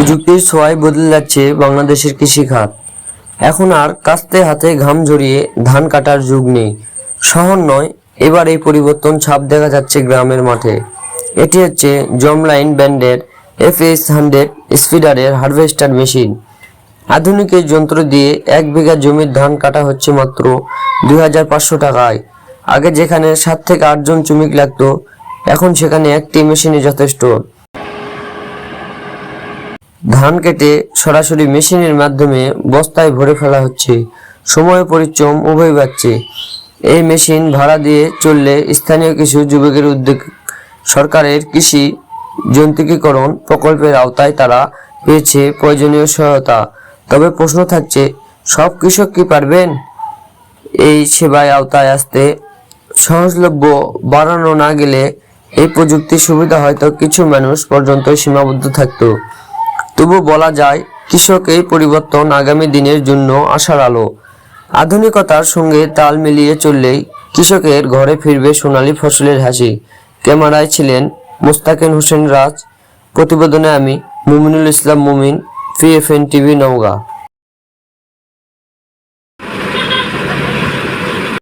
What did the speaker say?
প্রযুক্তির ছোঁয়ায় বদলে যাচ্ছে বাংলাদেশের কৃষিখাত। এখন আর কাস্তে হাতে ঘাম ঝরিয়ে ধান কাটার যুগ নেই। শহর নয়, এবার এই পরিবর্তন ছাপ দেখা যাচ্ছে গ্রামের মাঠে। এটি হচ্ছে জমলাইন ব্যান্ডের এফ এস হান্ড্রেড স্পিডারের হারভেস্টার মেশিন। আধুনিক এই যন্ত্র দিয়ে এক বিঘা জমির ধান কাটা হচ্ছে মাত্র দুই হাজার পাঁচশো টাকায়। আগে যেখানে সাত থেকে আটজন শ্রমিক লাগতো, এখন সেখানে একটি মেশিনই যথেষ্ট। ধান কেটে সরাসরি মেশিনের মাধ্যমে বস্তায় ভরে ফেলা হচ্ছে। সময়, পরিশ্রম উভয় পাচ্ছে এই মেশিন ভাড়া দিয়ে চললে স্থানীয় কিছু যুবকের উদ্যোগ। সরকারের কৃষি যন্ত্রিকীকরণ প্রকল্পের আওতায় তারা পেয়েছে প্রয়োজনীয় সহায়তা। তবে প্রশ্ন থাকছে, সব কৃষক কি পারবেন? এই সেবায় আওতায় আসতে সহজলভ্য বাড়ানো না গেলে এই প্রযুক্তির সুবিধা হয়তো কিছু মানুষ পর্যন্ত সীমাবদ্ধ থাকতো। তবু বলা যায় কৃষক এই পরিবর্তন আগামী দিনের জন্য আশার আলো। আধুনিকতার সঙ্গে তাল মিলিয়ে চললেই কৃষকের ঘরে ফিরবে সোনালী ফসলের হাসি। ক্যামেরায় ছিলেন মোস্তাকিন হোসেন রাজ, প্রতিবেদনে আমি মুমিনুল ইসলাম মুমিন পিএফএন টিভি, নওগাঁ।